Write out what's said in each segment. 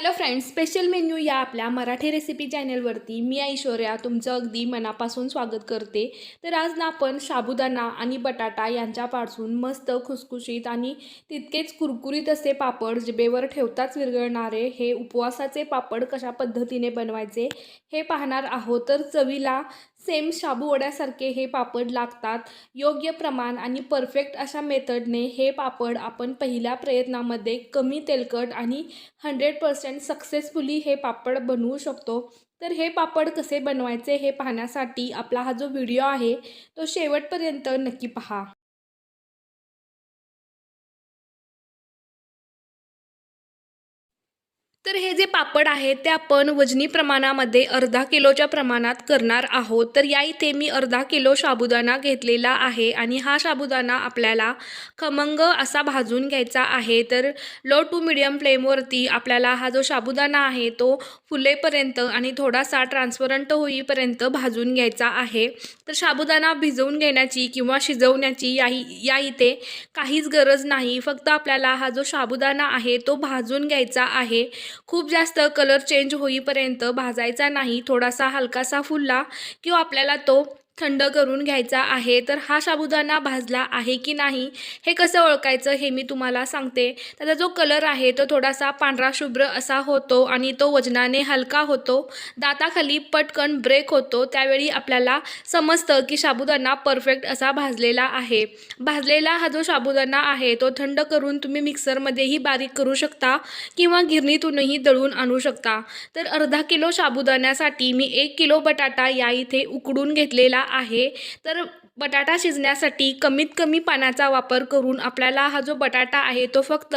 Hello friends special menu या आपल्या Marathi recipe चॅनलवरती मी ऐश्वर्या तुमचं अगदी मनापासून स्वागत करते. तर आज ना आपण साबुदाणा आणि बटाटा यांच्यापासून मस्त खुसखुशीत आणि तितकेच कुरकुरीत असे पापड जिभेवर ठेवताच विरघळणारे हे उपवासाचे पापड कशा पद्धतीने बनवायचे हे पाहणार आहोत. तर चवीला सेम शाबूवड्यासारखे हे पापड लागतात. योग्य प्रमाण आणि परफेक्ट अशा मेथडने हे पापड आपण पहिल्या प्रयत्नामध्ये कमी तेलकट आणि हंड्रेड पर्सेंट सक्सेसफुली हे पापड बनवू शकतो. तर हे पापड कसे बनवायचे हे पाहण्यासाठी आपला हा जो व्हिडिओ आहे तो शेवटपर्यंत नक्की पहा. तर हे जे पापड आहेत ते आपण वजनी प्रमाणामध्ये अर्धा किलोच्या प्रमाणात करणार आहोत. तर या इथे मी अर्धा किलो साबुदाणा घेतलेला आहे आणि हा साबुदाणा आपल्याला खमंग असा भाजून घ्यायचा आहे. तर लो टू मिडियम फ्लेमवरती आपल्याला हा जो साबुदाणा आहे तो फुलेपर्यंत आणि थोडासा ट्रान्सपरंट होईपर्यंत भाजून घ्यायचा आहे. तर साबुदाणा भिजवून घेण्याची किंवा शिजवण्याची या या इथे काहीच गरज नाही. फक्त आपल्याला हा जो साबुदाणा आहे तो भाजून घ्यायचा आहे. खूप जास्त कलर चेंज होईपर्यंत भाजायचा नाही थोडासा हलकासा फुलला किंवा आपल्याला तो थंड करून घ्यायचा आहे तर हा साबुदाणा भाजला आहे की नाही हे कसं ओळखायचं हे मी तुम्हाला सांगते. त्याचा जो कलर आहे तो थोडासा पांढरा शुभ्र असा होतो आणि तो वजनाने हलका होतो. दाताखाली पटकन ब्रेक होतो त्यावेळी आपल्याला समजतं की साबुदाणा परफेक्ट असा भाजलेला आहे. भाजलेला हा जो साबुदाणा आहे तो थंड करून तुम्ही मिक्सरमध्येही बारीक करू शकता किंवा गिरणीतूनही दळून आणू शकता. तर अर्धा किलो साबुदाण्यासाठी मी एक किलो बटाटा या इथे उकडून घेतलेला आहे. तर बटाटा शिजण्यासाठी कमीत कमी पाण्याचा वापर करून आपल्याला हा जो बटाटा आहे तो फक्त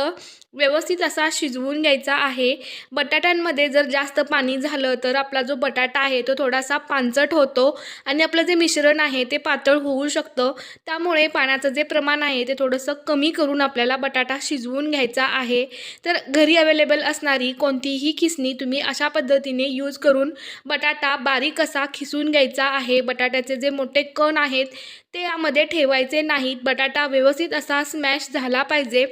व्यवस्थित असा शिजवून घ्यायचा आहे. बटाट्यांमध्ये जर जास्त पाणी झालं तर आपला जो बटाटा आहे तो थोडासा पांचट होतो आणि आपलं जे मिश्रण आहे ते पातळ होऊ शकतं. त्यामुळे पाण्याचं जे प्रमाण आहे ते थोडंसं कमी करून आपल्याला बटाटा शिजवून घ्यायचा आहे. तर घरी अवेलेबल असणारी कोणतीही खिसणी तुम्ही अशा पद्धतीने यूज करून बटाटा बारीक असा खिसून घ्यायचा आहे. बटाट्याचे जे मोठे कण आहेत ते यामध्ये ठेवायचे नाहीत. बटाटा व्यवस्थित असा स्मॅश झाला पाहिजे.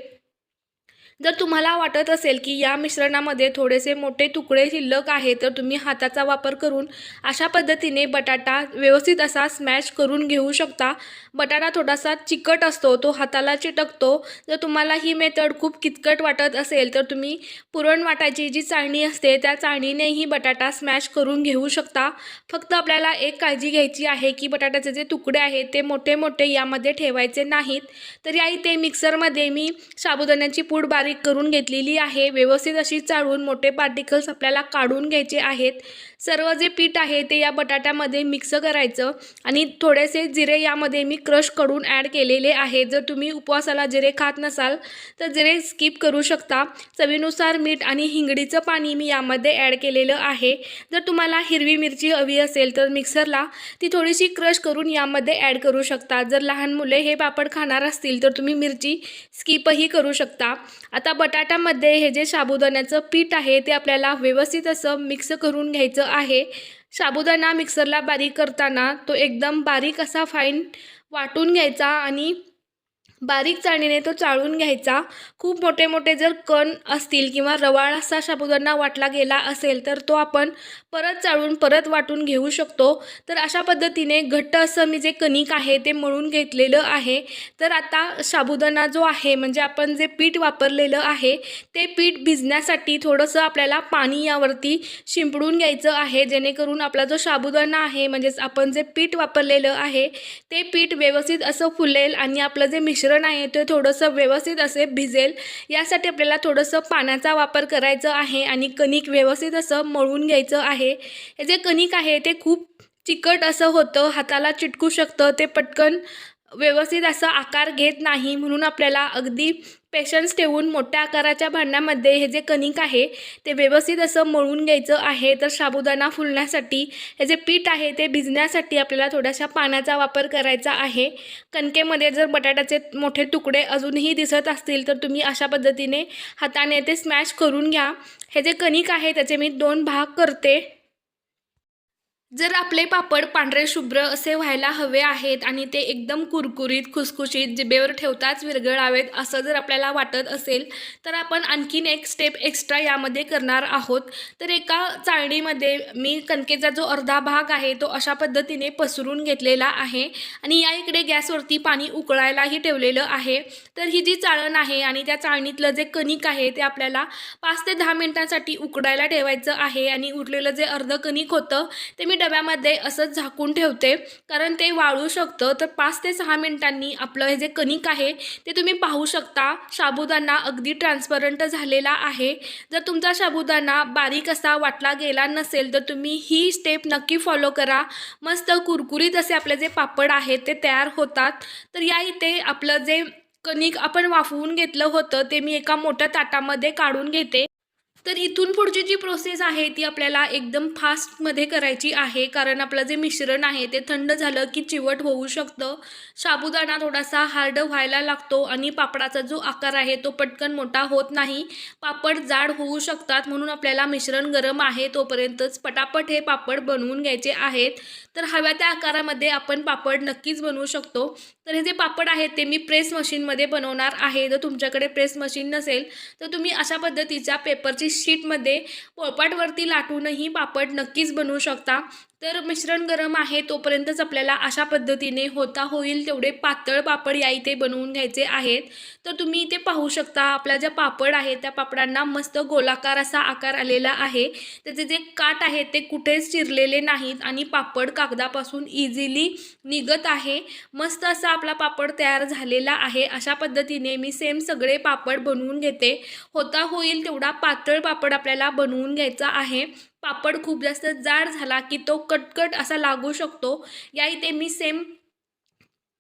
जर तुम्हाला वाटत असेल की या मिश्रणामध्ये थोडेसे मोठे तुकडे शिल्लक आहे तर तुम्ही हाताचा वापर करून अशा पद्धतीने बटाटा व्यवस्थित असा स्मॅश करून घेऊ शकता. बटाटा थोडासा चिकट असतो तो हाताला चिटकतो. जर तुम्हाला ही मेथड खूप किचकट वाटत असेल तर तुम्ही पुरण वाटायची जी चाळणी असते त्या चाळणीनेही बटाटा स्मॅश करून घेऊ शकता. फक्त आपल्याला एक काळजी घ्यायची आहे की बटाट्याचे जे तुकडे आहेत ते मोठे मोठे यामध्ये ठेवायचे नाहीत. तर या इथे मिक्सरमध्ये मी साबुदाण्याची पूड बारीक बारीक करून घेतलेली आहे. व्यवस्थित अशी चाळून मोठे पार्टिकल्स आपल्याला काढून घ्यायचे आहेत. सर्व जे पीठ आहे ते या बटाट्यामध्ये मिक्स करायचं. आणि थोडेसे जिरे यामध्ये मी क्रश करून ॲड केलेले आहे. जर तुम्ही उपवासाला जिरे खात नसाल तर जिरे स्किप करू शकता. चवीनुसार मीठ आणि हिंगडीचं पाणी मी यामध्ये ॲड केलेलं आहे. जर तुम्हाला हिरवी मिरची हवी असेल तर मिक्सरला ती थोडीशी क्रश करून यामध्ये ॲड करू शकता. जर लहान मुले हे पापड खाणार असतील तर तुम्ही मिरची स्किपही करू शकता. आता बटाट्यामध्ये हे जे साबुदाण्याचं पीठ आहे ते आपल्याला व्यवस्थित असं मिक्स करून घ्यायचं आहे. साबुदाणा मिक्सरला बारीक करताना तो एकदम बारीक असा फाईन वाटून घ्यायचा आणि बारीक चाळणीने तो चाळून घ्यायचा. खूप मोठे मोठे जर कण असतील किंवा रवाळ असा साबुदाणा वाटला गेला असेल तर तो आपण परत चाळून परत वाटून घेऊ शकतो. तर अशा पद्धतीने घट्ट असं मी जे कणिक आहे ते मळून घेतलेलं आहे. तर आता साबुदाणा जो आहे म्हणजे आपण जे पीठ वापरलेलं आहे ते पीठ भिजण्यासाठी थोडंसं आपल्याला पाणी यावरती शिंपडून घ्यायचं आहे. जेणेकरून आपला जो साबुदाणा आहे म्हणजेच आपण जे पीठ वापरलेलं आहे ते पीठ व्यवस्थित असं फुलेल आणि आपलं जे मिश्रण मिश्रण आहे ते थोडंसं व्यवस्थित असे भिजेल. यासाठी आपल्याला थोडंसं पाण्याचा वापर करायचं आहे आणि कणिक व्यवस्थित असं मळून घ्यायचं आहे. हे जे कणिक आहे ते खूप चिकट असं होतं हाताला चिटकू शकतं ते पटकन व्यवस्थित असा आकार घेत नाही म्हणून आपल्याला अगदी पेशन्स ठेवून मोठ्या आकाराच्या भांड्यामध्ये हे जे कणिक आहे ते व्यवस्थित असं मळून घ्यायचं आहे. तर साबुदाणा फुलण्यासाठी हे जे पीठ आहे ते भिजण्यासाठी आपल्याला थोड्याशा पाण्याचा वापर करायचा आहे. कणकेमध्ये जर बटाट्याचे मोठे तुकडे अजूनही दिसत असतील तर तुम्ही अशा पद्धतीने हाताने ते स्मॅश करून घ्या. हे जे कणिक आहे त्याचे मी दोन भाग करते. जर आपले पापड पांढरे शुभ्र असे व्हायला हवे आहेत आणि ते एकदम कुरकुरीत खुसखुशीत जिभेवर ठेवताच विरघळावेत असं जर आपल्याला वाटत असेल तर आपण आणखीन एक स्टेप एक्स्ट्रा यामध्ये करणार आहोत. तर एका चाळणीमध्ये मी कणकेचा जो अर्धा भाग आहे तो अशा पद्धतीने पसरून घेतलेला आहे आणि या इकडे गॅसवरती पाणी उकळायलाही ठेवलेलं आहे. तर ही जी चाळण आहे आणि त्या चाळणीतलं जे कणिक आहे ते आपल्याला पाच ते दहा मिनिटांसाठी उकडायला ठेवायचं आहे आणि उरलेलं जे अर्ध कणिक होतं ते मी डब्यामध्ये असंच झाकून ठेवते. कारण ते वाळू शकतं. तर पाच ते सहा मिनिटांनी आपलं हे जे कणिक आहे ते तुम्ही पाहू शकता. साबुदाणा अगदी ट्रान्सपरंट झालेला आहे. जर तुमचा साबुदाणा बारीक असा वाटला गेला नसेल तर तुम्ही ही स्टेप नक्की फॉलो करा. मस्त कुरकुरीत असे आपले जे पापड आहेत ते तयार होतात. तर या इथे आपलं जे कणिक आपण वाफवून घेतलं होतं ते मी एका मोठ्या ताटामध्ये काढून घेते. तर इथून पुढची जी प्रोसेस आहे ती आपल्याला एकदम फास्टमध्ये करायची आहे. कारण आपलं जे मिश्रण आहे ते थंड झालं की चिवट होऊ शकतं. साबुदाणा थोडासा हार्ड व्हायला लागतो आणि पापडाचा जो आकार आहे तो पटकन मोठा होत नाही. पापड जाड होऊ शकतात म्हणून आपल्याला मिश्रण गरम आहे तोपर्यंतच पटापट हे पापड बनवून घ्यायचे आहेत. तर हव्या त्या आकारामध्ये आपण पापड नक्कीच बनवू शकतो. तर हे जे पापड आहेत ते मी प्रेस मशीनमध्ये बनवणार आहे. जर तुमच्याकडे प्रेस मशीन नसेल तर तुम्ही अशा पद्धतीच्या पेपरची शीटमध्ये पोळपाटवरती लाटूनही पापड नक्कीच बनवू शकता. तर मिश्रण गरम आहे तोपर्यंतच आपल्याला अशा पद्धतीने होता होईल तेवढे पातळ पापड या इथे बनवून घ्यायचे आहेत. तर तुम्ही इथे पाहू शकता आपल्या ज्या पापड आहेत त्या पापडांना मस्त गोलाकार असा आकार आलेला आहे. त्याचे जे काट आहेत ते कुठेच चिरलेले नाहीत आणि पापड कागदापासून इझिली निघत आहे. मस्त असा आपला पापड तयार झालेला आहे. अशा पद्धतीने मी सेम सगळे पापड बनवून घेते. होता होईल तेवढा पातळ पापड आपल्याला बनवून घ्यायचा आहे. पापड खूप जास्त जाड झाला की तो कटकट असा लागू शकतो. या इथे मी सेम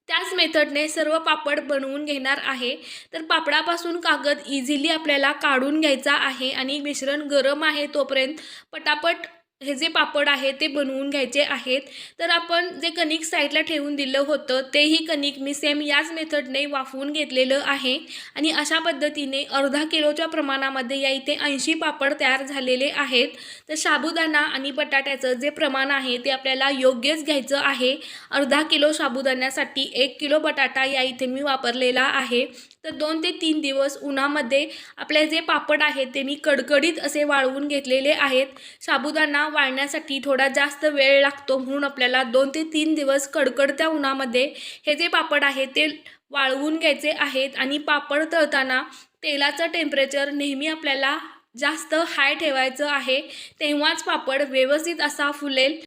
त्याच मेथडने सर्व पापड बनवून घेणार आहे. तर पापडापासून कागद इझिली आपल्याला काढून घ्यायचा आहे आणि मिश्रण गरम आहे तोपर्यंत पटापट हे जे पापड आहे ते बनवून घ्यायचे आहेत. तर आपण जे कणिक साईडला ठेवून दिलं होतं तेही कणिक मी सेम याच मेथडने वाफवून घेतलेलं आहे. आणि अशा पद्धतीने अर्धा किलोच्या प्रमाणामध्ये या इथे ऐंशी पापड तयार झालेले आहेत. तर साबुदाणा आणि बटाट्याचं जे प्रमाण आहे ते आपल्याला योग्यच घ्यायचं आहे. अर्धा किलो साबुदाण्यासाठी एक किलो बटाटा या इथे मी वापरलेला आहे. तर दोन ते तीन दिवस उन्हामध्ये आपले जे पापड आहेत ते मी कडकडीत असे वाळवून घेतलेले आहेत. साबुदाणा वाळण्यासाठी थोडा जास्त वेळ लागतो म्हणून आपल्याला दोन ते तीन दिवस कडकडत्या उन्हामध्ये हे जे पापड आहे ते वाळवून घ्यायचे आहेत आणि पापड तळताना तेलाचं टेम्परेचर नेहमी आपल्याला जास्त हाय ठेवायचं आहे. तेव्हाच पापड व्यवस्थित असा फुलेल.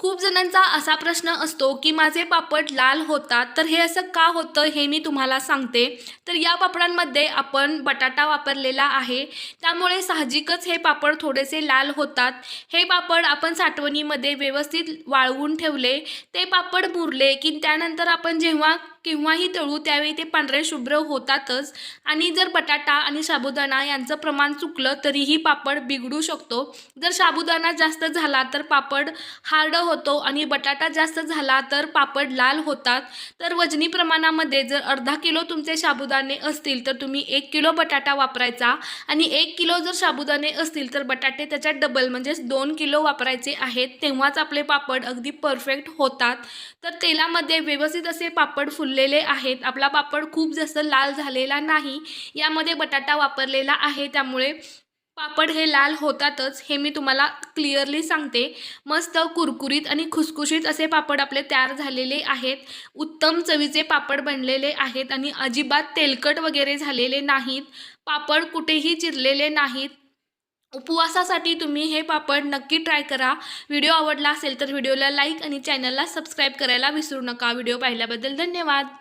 खूप जणांचा असा प्रश्न असतो की माझे पापड लाल होतात तर हे असं का होतं हे मी तुम्हाला सांगते. तर या पापडांमध्ये आपण बटाटा वापरलेला आहे. त्यामुळे साहजिकच हे पापड थोडेसे लाल होतात. हे पापड आपण साठवणीमध्ये व्यवस्थित वाळवून ठेवले. ते पापड मुरले की त्यानंतर आपण जेव्हा केव्हाही तळू त्यावेळी ते पांढरे शुभ्र होतातच. आणि जर बटाटा आणि साबुदाणा यांचं प्रमाण चुकलं तरीही पापड बिघडू शकतो. जर साबुदाणा जास्त झाला तर पापड हार्ड होतो. आणि बटाटा जास्त झाला तर पापड लाल होतात. तर वजनी प्रमाणामध्ये जर अर्धा किलो तुमचे साबुदाणे असतील तर तुम्ही एक किलो बटाटा वापरायचा. आणि एक किलो जर साबुदाणे असतील तर बटाटे त्याच्यात डबल म्हणजेच दोन किलो वापरायचे आहेत. तेव्हाच आपले पापड अगदी परफेक्ट होतात. तर तेलामध्ये व्यवस्थित असे पापड फुललेले आहेत. आपला पापड खूप जास्त लाल झालेला नाही. यामध्ये बटाटा वापरलेला आहे. त्यामुळे पापड हे लाल होतातच हे मी तुम्हाला क्लिअरली सांगते. मस्त कुरकुरीत आणि खुसखुशीत असे पापड आपले तयार झालेले आहेत. उत्तम चवीचे पापड बनलेले आहेत आणि अजिबात तेलकट वगैरे झालेले नाहीत. पापड कुठेही चिरलेले नाहीत. उपवासासाठी तुम्ही हे पापड नक्की ट्राय करा. व्हिडिओ आवडला असेल तर व्हिडिओला लाईक आणि चॅनलला सबस्क्राईब करायला विसरू नका. व्हिडिओ पाहिल्याबद्दल धन्यवाद.